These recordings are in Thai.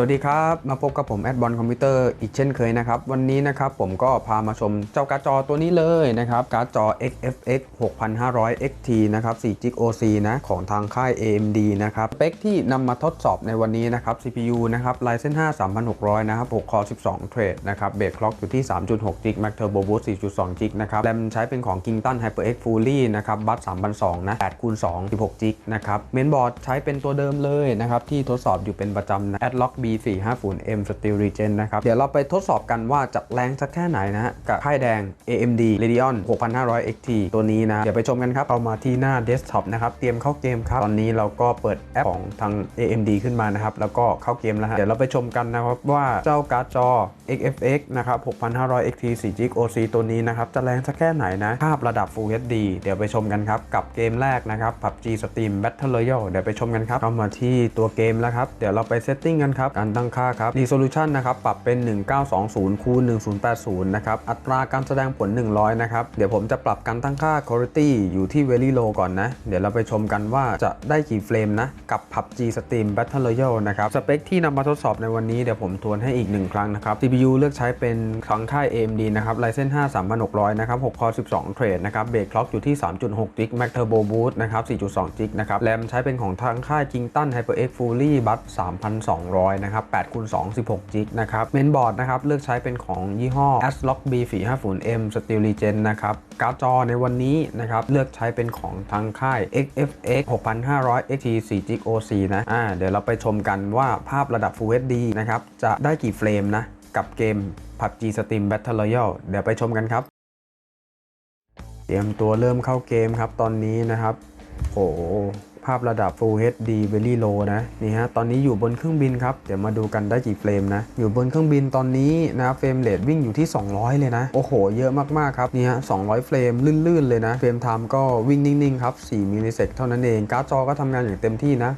สวัสดีครับ มาพบกับผมแอดบอลคอมพิวเตอร์อีกเช่นเคยนะครับ วันนี้นะครับผมก็พามาชมเจ้าการ์ดจอตัวนี้เลยนะครับ การ์ดจอ XFX 6500 XT นะครับ4 g OC นะของทางค่าย AMD นะครับสเปคที่นำมาทดสอบในวันนี้นะครับ CPU นะครับ Ryzen 5 3600 นะครับ6 Core 12 Thread นะครับเบสคล็อกอยู่ที่ 3.6 g Max Turbo Boost 4.2 g นะครับแรมใช้เป็นของ Kingston HyperX Fully นะครับบัส3002นะ8คูณ2 16 g นะครับเมนบอร์ดใช้เป็นตัวเดิมเลยนะครับที่ทดสอบอยู่เป็นประจำนะ Adlock B450M Steel Regen นะครับ เดี๋ยวเราไปทดสอบกันว่าจะแรงสักแค่ไหนนะฮะกับค่ายแดง AMD Radeon 6500 XT ตัวนี้นะ เดี๋ยวไปชมกันครับ เอามาที่หน้า Desktop นะครับ เตรียมเข้าเกมครับ ตอนนี้เราก็เปิดแอปของทาง AMD ขึ้นมานะครับ แล้วก็เข้าเกมแล้วฮะ เดี๋ยวเราไปชมกันนะครับว่าเจ้าการ์ดจอ XFX นะครับ6500 XT 4 g OC ตัวนี้นะครับจะแรงสักแค่ไหนนะภาพระดับ Full HD เดี๋ยวไปชมกันครับกับเกมแรกนะครับ PUBG Steam Battle Royale เดี๋ยวไปชมกันครับเข้ามาที่ตัวเกมแล้วครับ เดี๋ยวเราไปเซตติ้งกันครับการตั้งค่าครับ Resolution นะครับปรับเป็น 1920คูณ1080 นะครับ อัตราการแสดงผล 100 นะครับ เดี๋ยวผมจะปรับการตั้งค่า Quality อยู่ที่ Very Low ก่อนนะ เดี๋ยวเราไปชมกันว่าจะได้กี่เฟรมนะ กับ PUBG Steam Battle Royale นะครับ สเปคที่นำมาทดสอบในวันนี้เดี๋ยวผมทวนให้อีกหนึ่งครั้งนะครับ CPU เลือกใช้เป็นของค่าย AMD นะครับ Ryzen 5 3600 นะครับ6 Core 12 Thread นะครับ Base Clock อยู่ที่ 3.6 g b Max Turbo Boost นะครับ 4.2 g b นะครับ แรมใช้เป็นของทางค่าย Kingston HyperX Fully Bus 3200 นะครับ8คูณ2 16 g b นะครับเมนบอร์ดนะครับเลือกใช้เป็นของยี่ห้อ ASRock B450M Steel Regen นะครับการ์ดจอในวันนี้นะครับเลือกใช้เป็นของทางค่าย XFX 6500 XT 4GOC นะอ่าเดี๋ยวเราไปชมกันว่าภาพระดับ Full HD นะครับจะได้กี่เฟรมนะกับเกม PUBG Steam Battle Royale เดี๋ยวไปชมกันครับ เตรียมตัวเริ่มเข้าเกมครับตอนนี้นะครับ โอ้โหาพระดับ Full HD Very Low นะนี่ฮะตอนนี้อยู่บนเครื่องบินครับเดี๋ยวมาดูกันได้กี่เฟรมนะอยู่บนเครื่องบินตอนนี้นะเฟรมเรทวิ่งอยู่ที่ 200 เลยนะ โอ้โห เยอะมากๆครับนี่ฮะ200 เฟรมลื่นๆเลยนะเฟรมไทม์ก็วิ่งนิ่งๆครับ4มิลลิเซกเท่านั้นเองการ์ดจอก็ทำงานอย่างเต็มที่นะ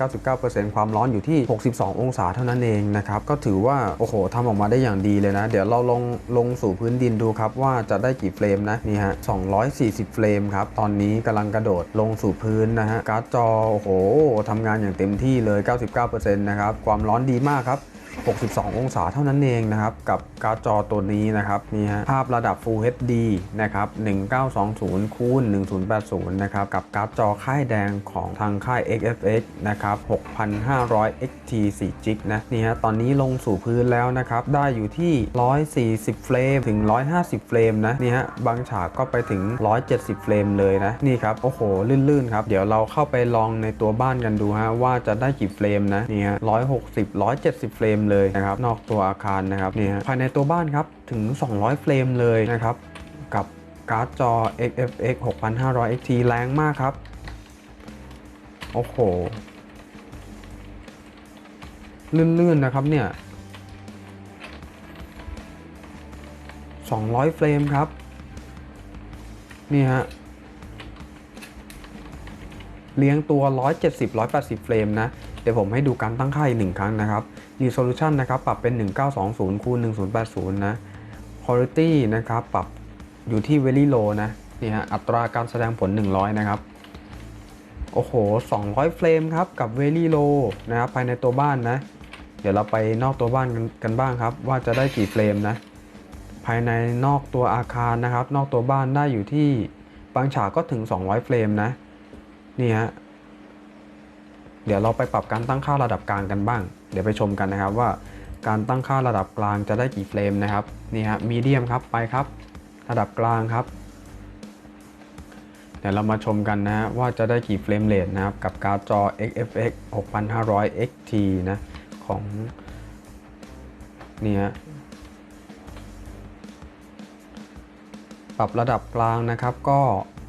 97-99%ความร้อนอยู่ที่ 62 องศาเท่านั้นเองนะครับก็ถือว่าโอ้โหทำออกมาได้อย่างดีเลยนะ เดี๋ยวเราลงลงสู่พื้นดินดูครับว่าจะได้กี่เฟรมนะนี่ฮะ240 เฟรมครับตอนนี้กำลังกระโดดลงสู่พื้นนะฮะการ์ดจอ โอ้โหทำงานอย่างเต็มที่เลย 99%นะครับ ความร้อนดีมากครับ 62 องศาเท่านั้นเองนะครับ กับการ์ดจอตัวนี้นะครับนี่ฮะภาพระดับ Full HD นะครับ 1920คูณ1080 นะครับ กับการ์ดจอค่ายแดงของทางค่าย XFX นะครับ 6500 XT 4 g นะนี่ฮะตอนนี้ลงสู่พื้นแล้วนะครับ ได้อยู่ที่ 140 เฟรมถึง 150 เฟรมนะนี่ฮะบางฉากก็ไปถึง 170 เฟรมเลยนะ นี่ครับ โอ้โห ลื่นๆ ครับ เดี๋ยวเราเข้าไปลองในตัวบ้านกันดูฮะว่าจะได้กี่เฟรมนะนี่ฮะ160 170 เฟรมเลยนะครับ นอกตัวอาคารนะครับนี่ฮะภายในตัวบ้านครับถึง 200 เฟรมเลยนะครับ กับการ์ดจอ XFX 6500 XT แรงมากครับ โอ้โห ลื่นๆนะครับเนี่ย 200 เฟรมครับ นี่ฮะเลี้ยงตัว 170 180 เฟรมนะ เดี๋ยวผมให้ดูการตั้งค่าอีกหนึ่งครั้งนะครับ Resolution นะครับปรับเป็น 1920คูณ1080 นะ Quality นะครับปรับอยู่ที่ Very Low นะนี่ฮะอัตราการแสดงผล 100 นะครับ โอ้โห 200 เฟรมครับ กับ Very Low นะครับภายในตัวบ้านนะ เดี๋ยวเราไปนอกตัวบ้านกันกันบ้างครับ ว่าจะได้กี่เฟรมนะ ภายในนอกตัวอาคารนะครับ นอกตัวบ้านได้อยู่ที่บางฉากก็ถึง 200 เฟรมนะ นี่ฮะ เดี๋ยวเราไปปรับการตั้งค่าระดับกลางกันบ้าง เดี๋ยวไปชมกันนะครับว่าการตั้งค่าระดับกลางจะได้กี่เฟรมนะครับนี่ฮะมีเดียมครับไปครับ ระดับกลางครับ เดี๋ยวเรามาชมกันนะว่าจะได้กี่เฟรมเรทนะครับกับการ์ดจอ XFX 6500 XT นะของนี่ฮะปรับระดับกลางนะครับก็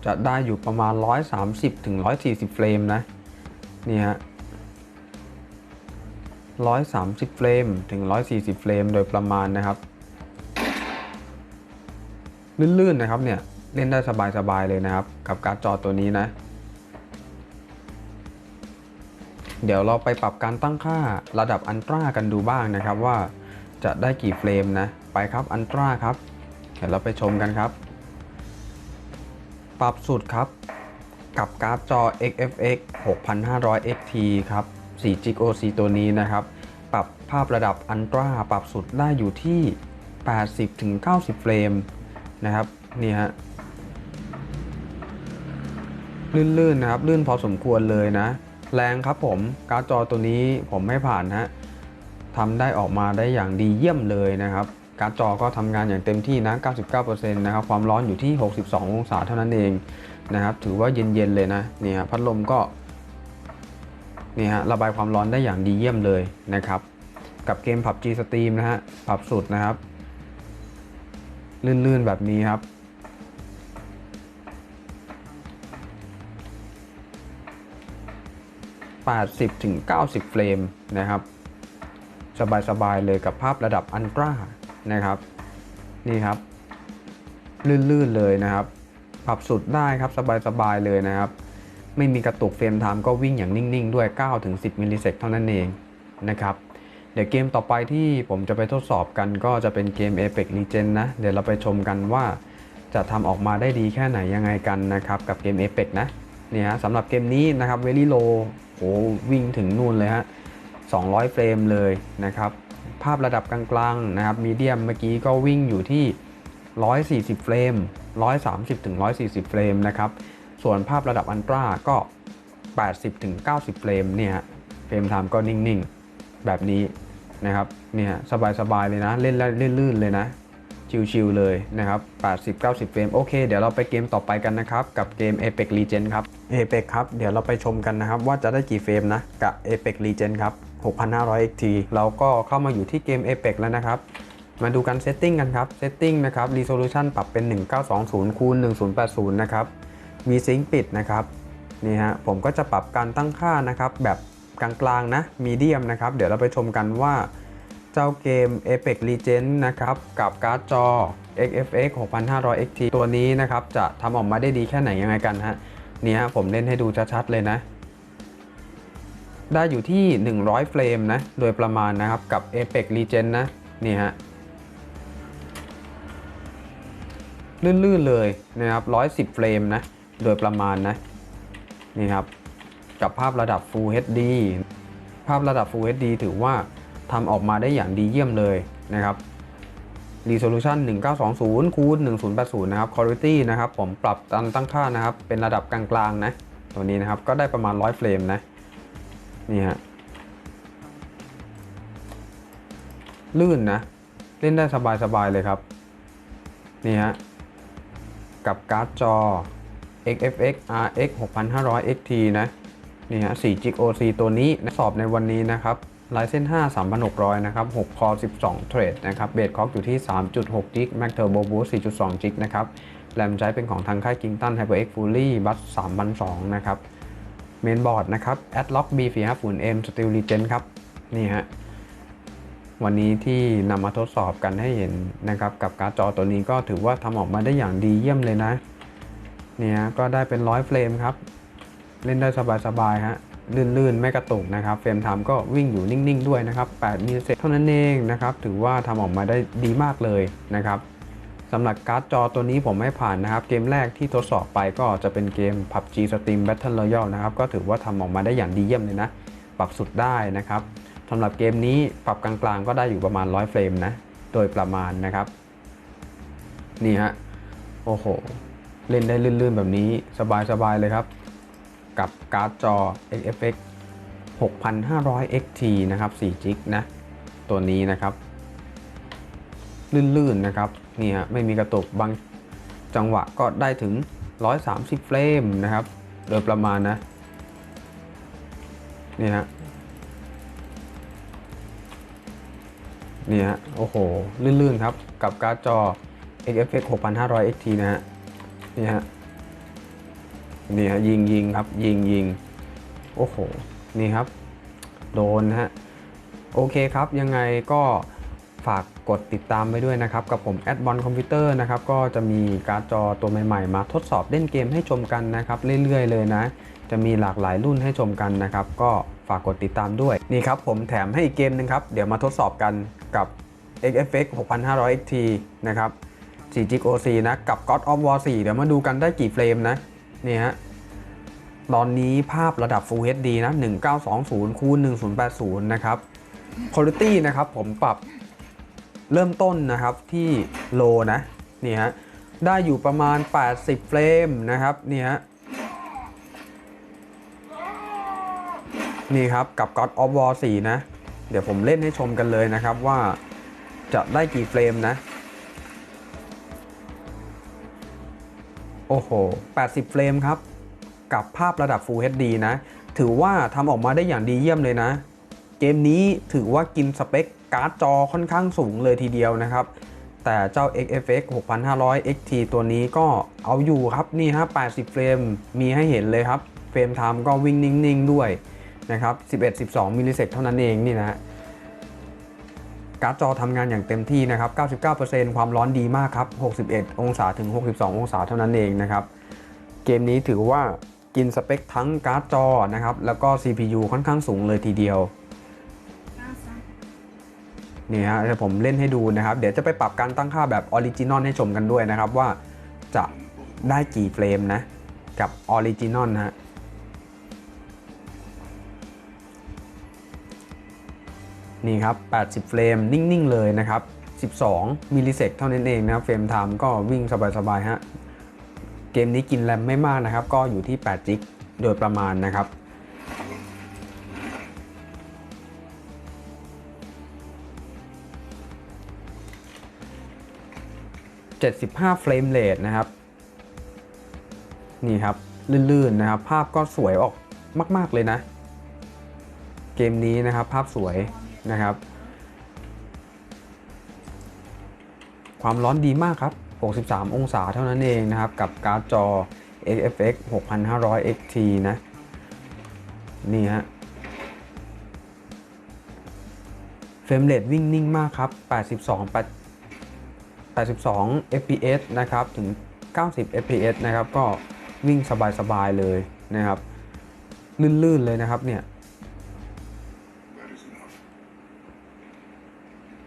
จะได้อยู่ประมาณ 130ถึง140 เฟรมนะ นี่ฮะ130 เฟรม ถึง 140 เฟรม โดยประมาณนะครับ ลื่นๆนะครับเนี่ย เล่นได้สบายๆเลยนะครับ กับการ์ดจอตัวนี้นะ เดี๋ยวเราไปปรับการตั้งค่าระดับอันตรากันดูบ้างนะครับว่าจะได้กี่เฟรมนะ ไปครับอันตราครับ เดี๋ยวเราไปชมกันครับ ปรับสุดครับ กับการ์ดจอ XFX 6500 XT ครับ 4GOC ตัวนี้นะครับ ปรับภาพระดับอันตราปรับสุดได้อยู่ที่ 80-90 เฟรมนะครับ นี่ฮะ ลื่นๆนะครับ ลื่นพอสมควรเลยนะ แรงครับผม การ์ดจอตัวนี้ผมไม่ผ่านฮะทำได้ออกมาได้อย่างดีเยี่ยมเลยนะครับการ์ดจอก็ทำงานอย่างเต็มที่นะ 99%นะครับ ความร้อนอยู่ที่ 62 องศาเท่านั้นเอง นะครับ ถือว่าเย็นๆเลยนะเนี่ยพัดลมก็นี่ฮะระบายความร้อนได้อย่างดีเยี่ยมเลยนะครับ กับเกม PUBG Steam นะฮะปรับสุดนะครับ ลื่นๆแบบนี้ครับ80ถึง90 เฟรมนะครับ สบายๆเลยกับภาพระดับอันตรานะครับ นี่ครับ ลื่นๆเลยนะครับ ปรับสุดได้ครับสบายๆเลยนะครับ ไม่มีกระตุกเฟรมไทม์ก็วิ่งอย่างนิ่งๆ ด้วย 9-10 มิลลิเซกเท่านั้นเองนะครับเดี๋ยวเกมต่อไปที่ผมจะไปทดสอบกันก็จะเป็นเกม Apex Legend นะ เดี๋ยวเราไปชมกันว่าจะทำออกมาได้ดีแค่ไหนยังไงกันนะครับ กับเกม Apex นะเนี่ยฮะสำหรับเกมนี้นะครับ Very Low โหวิ่งถึงนู่นเลยฮะ 200 เฟรมเลยนะครับ ภาพระดับกลางๆนะครับมีเดียมเมื่อกี้ก็วิ่งอยู่ที่ 140 เฟรม 130ถึง140 เฟรมนะครับ ส่วนภาพระดับอันตราก็ 80ถึง90 เฟรมเนี่ยเฟรมไทม์ก็นิ่งๆ แบบนี้นะครับเนี่ยสบายๆเลยนะ เล่นแล้วลื่นๆเลยนะ ชิวๆเลยนะครับ 80-90 เฟรม โอเค เดี๋ยวเราไปเกมต่อไปกันนะครับ กับเกม Apex Legend ครับ Apex ครับ เดี๋ยวเราไปชมกันนะครับ ว่าจะได้กี่เฟรมนะ กับ Apex Legend ครับ 6,500 XT เราก็เข้ามาอยู่ที่เกม Apex แล้วนะครับ มาดูกันเซตติ้งกันครับเซตติ้งนะครับ Resolution ปรับเป็น 1920คูณ1080 นะครับมีซิงค์ปิดนะครับนี่ฮะผมก็จะปรับการตั้งค่านะครับ แบบกลางๆนะมีเดียมนะครับ เดี๋ยวเราไปชมกันว่าเจ้าเกม Apex Legends นะครับ กับการ์ดจอ XFX 6500 XT ตัวนี้นะครับ จะทำออกมาได้ดีแค่ไหนยังไงกันฮะนี่ฮะผมเล่นให้ดูชัดๆเลยนะ ได้อยู่ที่ 100 เฟรมนะ โดยประมาณนะครับกับ Apex Legends นะ นี่ฮะ ลื่นๆเลยนะครับ 110 เฟรมนะ โดยประมาณนะ นี่ครับ กับภาพระดับ Full HD ภาพระดับ Full HD ถือว่าทำออกมาได้อย่างดีเยี่ยมเลยนะครับ Resolution 1920คูณ1080 นะครับ Quality นะครับ ผมปรับตามตั้งค่านะครับ เป็นระดับกลางๆนะ ตัวนี้นะครับ ก็ได้ประมาณ 100 เฟรมนะ นี่ฮะ ลื่นนะ เล่นได้สบายๆเลยครับ นี่ฮะ กับการ์ดจอ XFX RX 6500 XT นะนี่ฮะ4 g OC ตัวนี้สอบในวันนี้นะครับ Ryzen 5 3600 นะครับ6 Core 12 Thread นะครับ เบสคอกอยู่ที่ 3.6 g Max Turbo Boost 4.2 g นะครับ แรมใช้เป็นของทางค่าย Kingston HyperX Fully Bus 3002นะครับ เมนบอร์ดนะครับ Adlock B450M Steel Legend ครับ นี่ฮะ วันนี้ที่นำมาทดสอบกันให้เห็นนะครับ กับการ์ดจอตัวนี้ก็ถือว่าทำออกมาได้อย่างดีเยี่ยมเลยนะ เนี่ยก็ได้เป็นร้อยเฟรมครับ เล่นได้สบายๆฮะลื่นๆ ไม่กระตุกนะครับ เฟรมไทม์ก็วิ่งอยู่นิ่งๆ ด้วยนะครับ8มิลลิเซกเท่านั้นเองนะครับ ถือว่าทำออกมาได้ดีมากเลยนะครับสำหรับการ์ดจอตัวนี้ผมไม่ผ่านนะครับ เกมแรกที่ทดสอบไปก็จะเป็นเกม PUBG Steam Battle Royale นะครับ ก็ถือว่าทำออกมาได้อย่างดีเยี่ยมเลยนะ ปรับสุดได้นะครับำหรับเกมนี้ปรับกลางๆ ก็ได้อยู่ประมาณ 100 เฟรมนะ โดยประมาณนะครับ นี่ฮะ โอ้โห เล่นได้ลื่นๆ แบบนี้สบายๆ เลยครับ กับการ์ดจอ XFX 6500 XT นะครับ4 g นะ ตัวนี้นะครับ ลื่นๆ นะครับ นี่ฮะ ไม่มีกระตุกบางจังหวะก็ได้ถึง 130 เฟรมนะครับ โดยประมาณนะ นี่ฮะ นี่ฮะโอ้โห ลื่นๆครับ กับการ์ดจอ XFX 6500 XT นะฮะนี่ฮะนี่ฮะยิงยิงครับ ยิงยิงโอ้โห นี่ครับ โดนนะฮะ โอเคครับ ยังไงก็ฝากกดติดตามไปด้วยนะครับ กับผมแอดบอลคอมพิวเตอร์นะครับ ก็จะมีการ์ดจอตัวใหม่ๆ มาทดสอบเล่นเกมให้ชมกันนะครับ เรื่อยๆ เลยนะ จะมีหลากหลายรุ่นให้ชมกันนะครับ ก็ฝากกดติดตามด้วย นี่ครับ ผมแถมให้อีกเกมหนึงครับ เดี๋ยวมาทดสอบกัน กับ XFX 6500 XT นะครับ 4 g OC นะกับ God of War 4 เดี๋ยวมาดูกันได้กี่เฟรมนะนี่ฮะตอนนี้ภาพระดับ Full HD นะ 1920คูณ1080 นะครับ Quality นะครับผมปรับเริ่มต้นนะครับที่โลนะนี่ฮะได้อยู่ประมาณ 80 เฟรมนะครับนี่ฮะนี่ครับกับ God of War 4 นะ เดี๋ยวผมเล่นให้ชมกันเลยนะครับว่าจะได้กี่เฟรมนะ โอ้โห 80 เฟรมครับ กับภาพระดับ Full HD นะ ถือว่าทำออกมาได้อย่างดีเยี่ยมเลยนะ เกมนี้ถือว่ากินสเปคการ์ดจอค่อนข้างสูงเลยทีเดียวนะครับ แต่เจ้า XFX 6500 XT ตัวนี้ก็เอาอยู่ครับ นี่ฮะ 80 เฟรม มีให้เห็นเลยครับ เฟรมไทม์ก็วิ่งนิ่ง ๆ ด้วย นะครับ11-12 มิลลิเซกเท่านั้นเองนี่นะฮะการ์ดจอทำงานอย่างเต็มที่นะครับ 99%ความร้อนดีมากครับ 61 องศาถึง 62 องศาเท่านั้นเองนะครับ เกมนี้ถือว่ากินสเปคทั้งการ์ดจอนะครับ แล้วก็ CPU ค่อนข้างสูงเลยทีเดียว นี่ฮะเดี๋ยวผมเล่นให้ดูนะครับ เดี๋ยวจะไปปรับการตั้งค่าแบบออริจินอลให้ชมกันด้วยนะครับว่าจะได้กี่เฟรมนะ กับออริจินอลนะ นี่ครับ 80 เฟรมนิ่ง ๆ เลยนะครับ 12 มิลลิเซกเท่านั้นเองนะครับเฟรมไทม์ก็วิ่งสบาย ๆ ฮะ เกมนี้กินแรมไม่มากนะครับ ก็อยู่ที่8จิกโดยประมาณนะครับ75เฟรมเรทนะครับ นี่ครับ ลื่นๆนะครับ ภาพก็สวยออกมาก ๆ เลยนะ เกมนี้นะครับ ภาพสวย นะครับ ความร้อนดีมากครับ 63 องศาเท่านั้นเองนะครับ กับการ์ดจอ XFX 6500 XT นะ นี่ฮะเฟรมเรทวิ่งนิ่งมากครับ 82 82 fps นะครับ ถึง 90 fps นะครับ ก็วิ่งสบายๆเลยนะครับ ลื่นๆเลยนะครับเนี่ย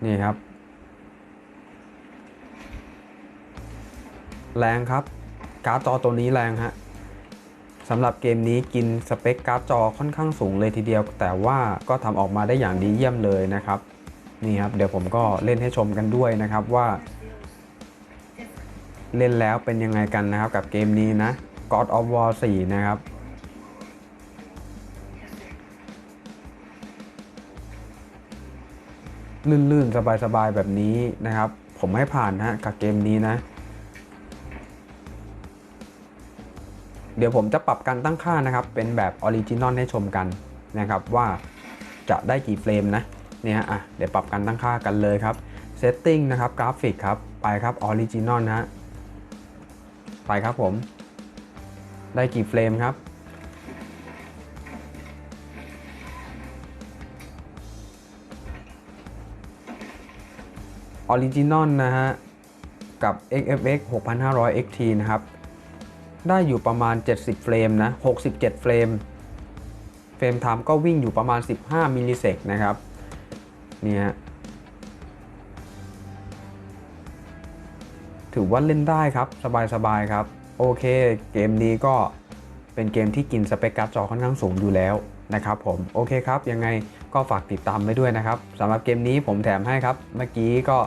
นี่ครับ แรงครับ การ์ดจอตัวนี้แรงฮะสำหรับเกมนี้กินสเปคการ์ดจอค่อนข้างสูงเลยทีเดียว แต่ว่าก็ทำออกมาได้อย่างดีเยี่ยมเลยนะครับ นี่ครับ เดี๋ยวผมก็เล่นให้ชมกันด้วยนะครับว่า เล่นแล้วเป็นยังไงกันนะครับกับเกมนี้นะ God of War 4 นะครับ ลื่นๆ สบาย ๆ แบบนี้นะครับ ผมให้ผ่านฮะกับเกมนี้นะ เดี๋ยวผมจะปรับการตั้งค่านะครับ เป็นแบบออริจินอลให้ชมกันนะครับว่าจะได้กี่เฟรมนะเนี่ยอะเดี๋ยวปรับการตั้งค่ากันเลยครับ Setting นะครับกราฟิกครับไปครับออริจินอลนะฮะไปครับผม ได้กี่เฟรมครับ ออริจินอลนะฮะ กับ XFX 6500 XT นะครับ ได้อยู่ประมาณ 70 เฟรมนะ 67 เฟรม เฟรมไทม์ก็วิ่งอยู่ประมาณ 15 มิลลิเซกนะครับเนี่ยถือว่าเล่นได้ครับ สบายๆครับ โอเค เกมนี้ก็เป็นเกมที่กินสเปคการ์ดจอค่อนข้างสูงอยู่แล้วนะครับผม โอเคครับ ยังไง ก็ฝากติดตามไว้ด้วยนะครับสำหรับเกมนี้ผมแถมให้ครับ เมื่อกี้ก็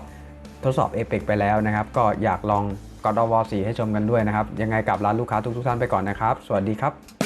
ทดสอบ Apex ไปแล้วนะครับ ก็อยากลอง God of War 4ให้ชมกันด้วยนะครับ ยังไงกับร้านลูกค้าทุกๆท่านไปก่อนนะครับ สวัสดีครับ